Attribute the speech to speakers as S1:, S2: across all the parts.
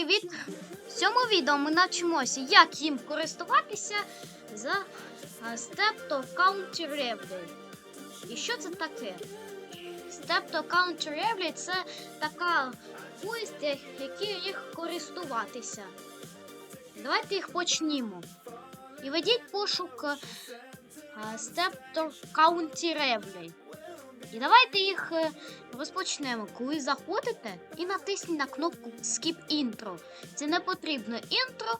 S1: привіт! В цьому відео ми навчимося, як їм користуватися за а, Step to Counter. І що це таке? Step to Counter це така я- які їх користуватися. Давайте їх почнімо. І ведіть пошук а, Step to Counter Review. І давайте їх е, розпочнемо. Коли заходите і натисніть на кнопку Skip Intro. Це не потрібно інтро.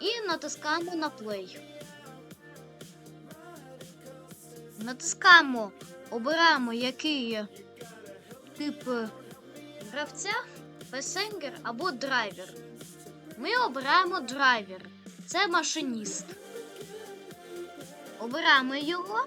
S1: І натискаємо на play. Натискаємо, обираємо який тип е, гравця, песенгер або драйвер. Ми обираємо драйвер. Це машиніст. Обираємо його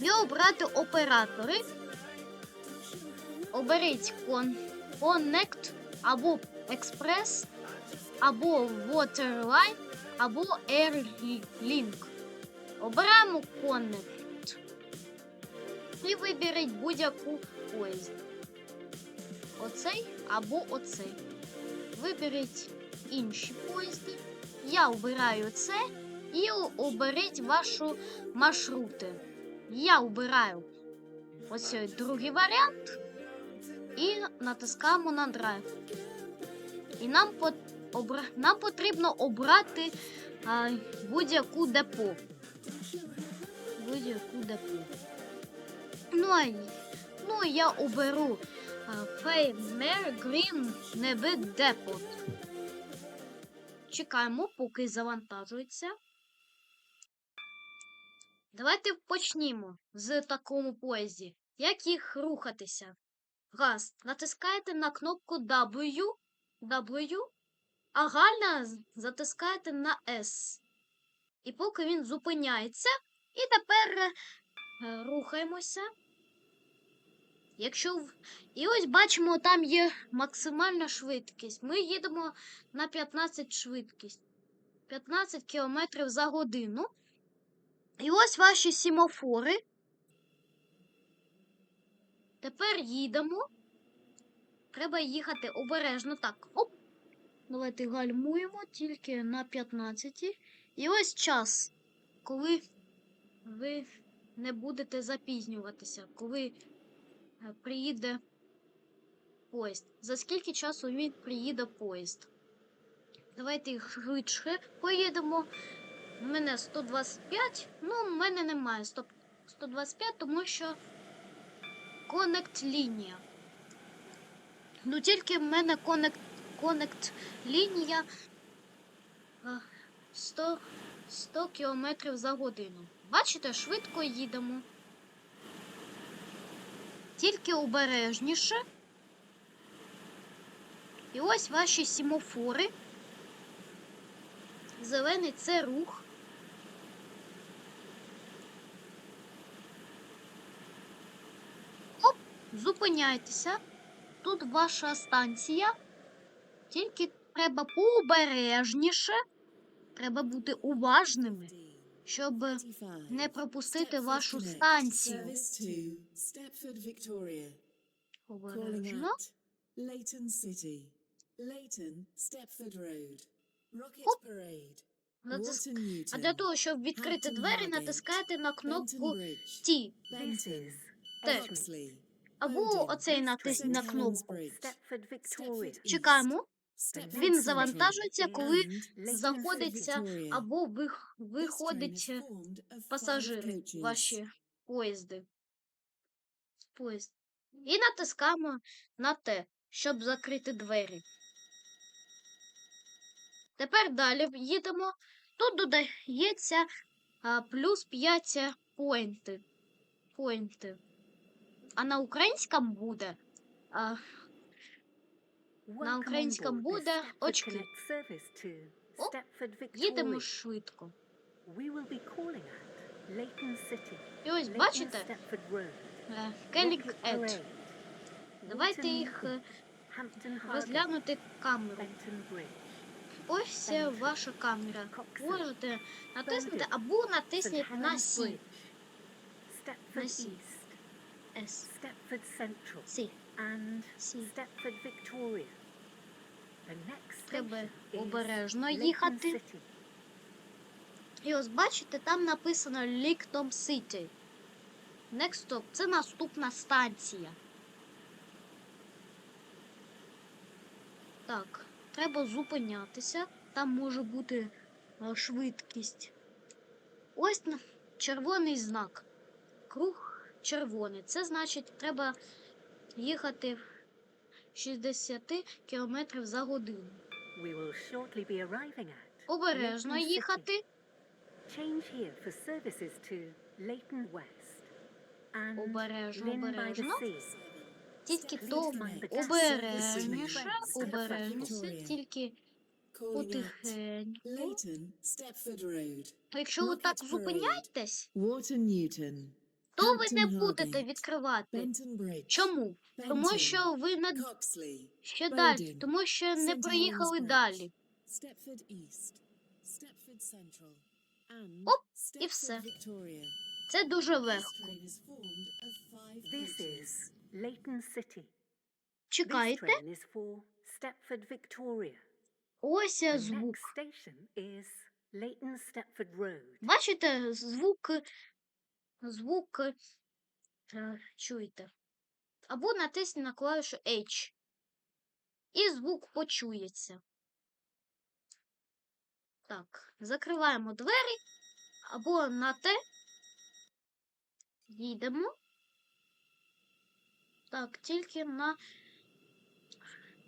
S1: і обрати оператори. Оберіть Connect або Express, або Waterline, або Airlink. Обираємо Connect. І виберіть будь-яку поїзд. Оцей або оцей. Виберіть інші поїзди. Я обираю це і оберіть вашу маршрути. Я обираю ось другий варіант і натискаємо на драйв. І нам, по- обра... нам потрібно обрати будь-яку депо. Будь-яку депо. Ну, а ну я оберу Феймер Грін Невид Депот. Чекаємо, поки завантажується. Давайте почнімо з такому поїзді. Як їх рухатися? Раз. Натискаєте на кнопку W, W, а гальна затискаєте на S. І поки він зупиняється, і тепер е, рухаємося. Якщо в- І ось бачимо, там є максимальна швидкість. Ми їдемо на 15 швидкість. 15 км за годину. І ось ваші сімофори. Тепер їдемо. Треба їхати обережно. Так, оп. Давайте гальмуємо тільки на 15. І ось час, коли ви не будете запізнюватися, коли е, приїде поїзд. За скільки часу він приїде поїзд? Давайте швидше поїдемо. У мене 125. Ну, в мене немає 100 125, тому що конект лінія. Ну, тільки в мене конект, конект лінія а, 100, 100 км за годину. Бачите, швидко їдемо. Тільки обережніше. І ось ваші сімофори. Зелений це рух. Оп, зупиняйтеся. Тут ваша станція. Тільки треба пообережніше. Треба бути уважними, щоб не пропустити вашу станцію. Обережно. А для того, щоб відкрити двері,
S2: Hargate,
S1: натискаєте на кнопку
S2: Bridge.
S1: Т. Або оцей натисніть на кнопку. Чекаємо. Він завантажується, коли заходиться або виходить пасажири, ваші поїзди. Поїзд. І натискаємо на те, щоб закрити двері. Тепер далі їдемо. Тут додається плюс 5 поінти. А на українському буде. А,
S3: Welcome
S1: українському буде очки.
S3: Connect service to
S1: О,
S3: Stepford
S1: їдемо швидко. І ось бачите, е, Келік Ед. Давайте їх е, розглянути камеру. Ось е, ваша камера. Можете натиснути або натисніть на Сі.
S3: Stepford
S1: Сі. С.
S3: Stepford Central.
S1: Сі.
S3: And
S1: Сі.
S3: Stepford Victoria. The next
S1: Треба обережно їхати. І ось бачите, там написано Ліктом Сіті. Next stop це наступна станція. Так, треба зупинятися. Там може бути е, швидкість. Ось червоний знак. Круг червоний. Це значить, треба їхати 60 км за годину.
S3: We will shortly be arriving at
S1: Обережно їхати.
S3: Change here for services to Leighton West and
S1: Обережно, обережно. Тільки
S2: Please
S1: то
S2: connect
S1: обережніше, обережніше, тільки потихеньку. Якщо ви так зупиняєтесь,
S2: Water Newton.
S1: То ви не будете відкривати. Чому? Тому що ви не
S2: Coxley.
S1: ще далі, тому що не проїхали далі. Оп, і все. Це дуже.
S2: This
S1: Чекайте, ось звук. Бачите, звук, звук е, чуєте. Або натисніть на клавішу H. І звук почується. Так, закриваємо двері. Або на Т. Їдемо. Так, тільки на.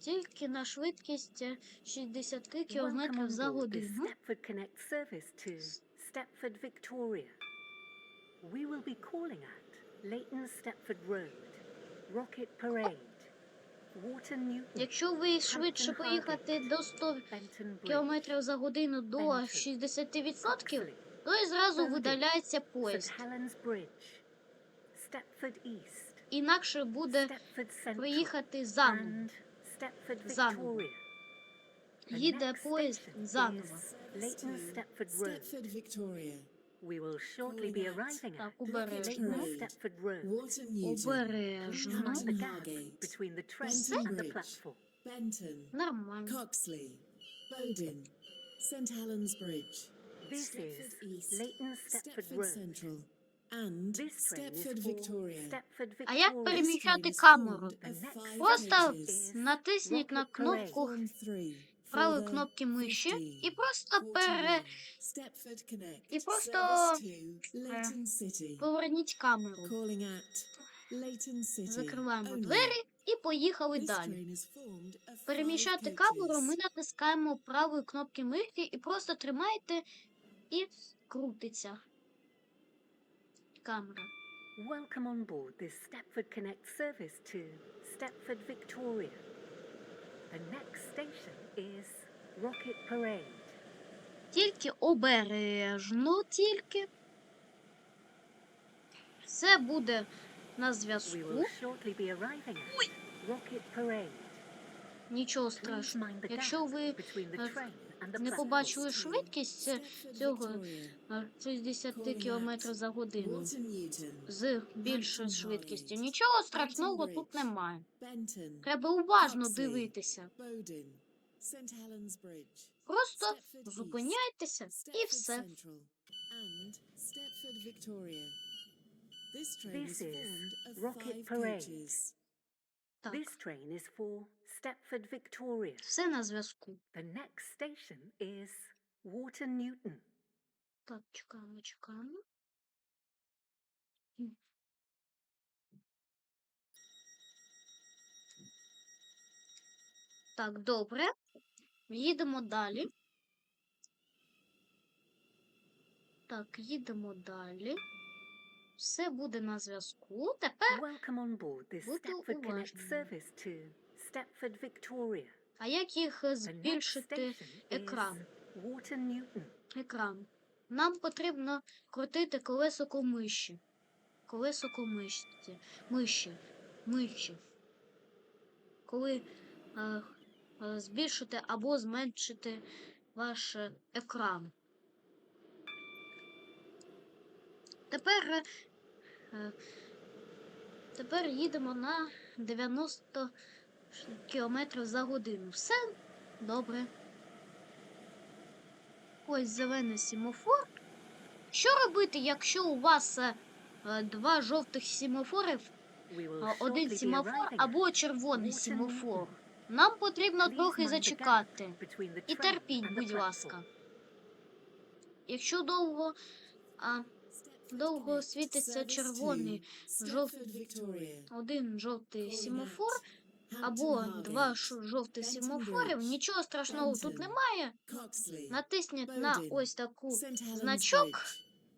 S1: Тільки на швидкість е, 60
S3: Welcome
S1: км за годину.
S3: Stepford Connect service to Stepford Victoria. We will be calling at Leighton Stepford Road, Rocket Parade, Water Newton,
S1: Якщо ви швидше поїхати до 100
S3: Benton Bridge,
S1: км за годину до
S3: Benton,
S1: 60%,
S3: Coxley,
S1: то і зразу видаляється
S3: St
S1: поїзд.
S3: Helens Bridge, Stepford East,
S1: Інакше буде
S3: Stepford Central,
S1: проїхати заново.
S3: and Stepford
S1: Заново.
S3: Victoria. The
S1: Їде
S3: next
S1: поїзд
S3: station
S1: заново.
S3: is
S2: Service
S3: Leighton
S2: to
S3: Stepford Road.
S2: Stepford Victoria.
S3: We will shortly be arriving at
S1: обережно.
S3: Stepford Road.
S1: Обережно.
S3: Mind the
S2: Hampton
S3: gap
S2: Hargate.
S3: between the train and the platform.
S2: Benton.
S1: Нормально.
S2: Coxley. Bowden. St Helens Bridge.
S3: This
S2: Stepford
S3: is
S2: East.
S3: Leighton Stepford
S2: Stepford
S3: Road.
S2: Central. And
S3: This train
S2: Stepford
S3: is
S2: Victoria.
S3: Stepford
S1: А як переміщати камеру? Просто натисніть на кнопку правої кнопки миші
S2: 50,
S1: і просто пере...
S2: 41. Stepford Connect.
S1: І просто,
S2: City.
S1: поверніть камеру. Закриваємо двері і поїхали далі. Переміщати камеру ми натискаємо правою кнопки миші і просто тримаєте і крутиться камера.
S3: Welcome on board this Stepford Connect service to Stepford Victoria. The next station is Rocket Parade.
S1: Тільки обережно, тільки. Все буде на зв'язку. Нічого страшного. Якщо ви е, не побачили швидкість е, цього
S2: Victoria.
S1: е, 60
S2: Calling
S1: км за годину з більшою швидкістю. Нічого страшного тут немає. Треба уважно дивитися. Просто зупиняйтеся і все.
S2: This train
S3: This
S2: is
S3: is
S2: formed of
S3: Rocket
S2: five
S3: Parade.
S2: coaches.
S1: Так,
S3: This train is for Stepford Victoria.
S1: все на зв'язку.
S3: The next station is Water Newton.
S1: Так, чекаємо, чекаємо. Так, добре. Їдемо далі. Так, їдемо далі. Все буде на зв'язку. Тепер,
S3: Welcome on board this
S1: Будьте
S3: Stepford Connect
S1: уважні.
S3: service to Stepford Victoria.
S1: а як їх е, збільшити екран? Екран. Нам потрібно крутити колесико миші. Колесико миші. Миші. Миші. Коли е, е, збільшити або зменшити ваш е, екран. Тепер, е, тепер їдемо на 90 км за годину. Все Добре. Ось зелений семафор. Що робити, якщо у вас е, е, два жовтих а один семафор або червоний семафор? Нам потрібно трохи зачекати. І терпіть, будь ласка. Якщо довго, а, довго світиться червоний, жовтий, один жовтий семафор, або два жовтих семафорів, нічого страшного тут немає. Натисніть на ось таку значок,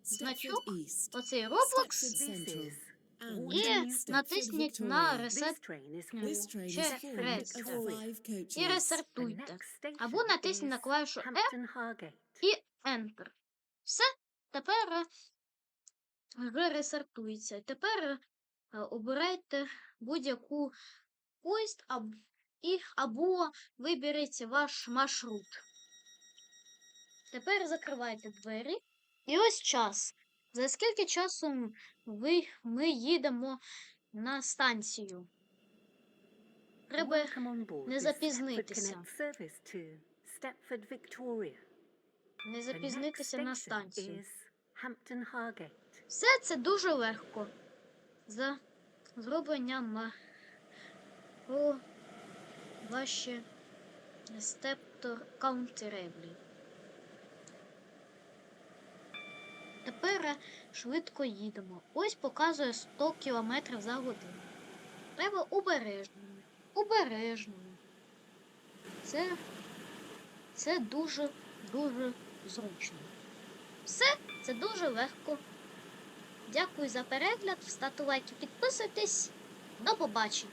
S1: значок, оцей Roblox, і натисніть на ресет.
S3: Victoria.
S1: і
S3: station
S1: Або натисніть на клавішу F і Enter. Все, тепер е, гра ресартується. Тепер е, обирайте будь-яку поїзд і, або виберіть ваш маршрут. Тепер закривайте двері. І ось час. За скільки часу ви, ми їдемо на станцію? Треба не запізнитися. Не запізнитися на станцію.
S3: Hampton Hargate.
S1: Все це дуже легко. За зробленням про ваші стептор каунтереблі. Тепер швидко їдемо. Ось показує 100 км за годину. Треба обережними. Обережними. Це, це дуже дуже зручно. Все, це дуже легко. Дякую за перегляд. Ставте лайки, підписуйтесь. До побачення.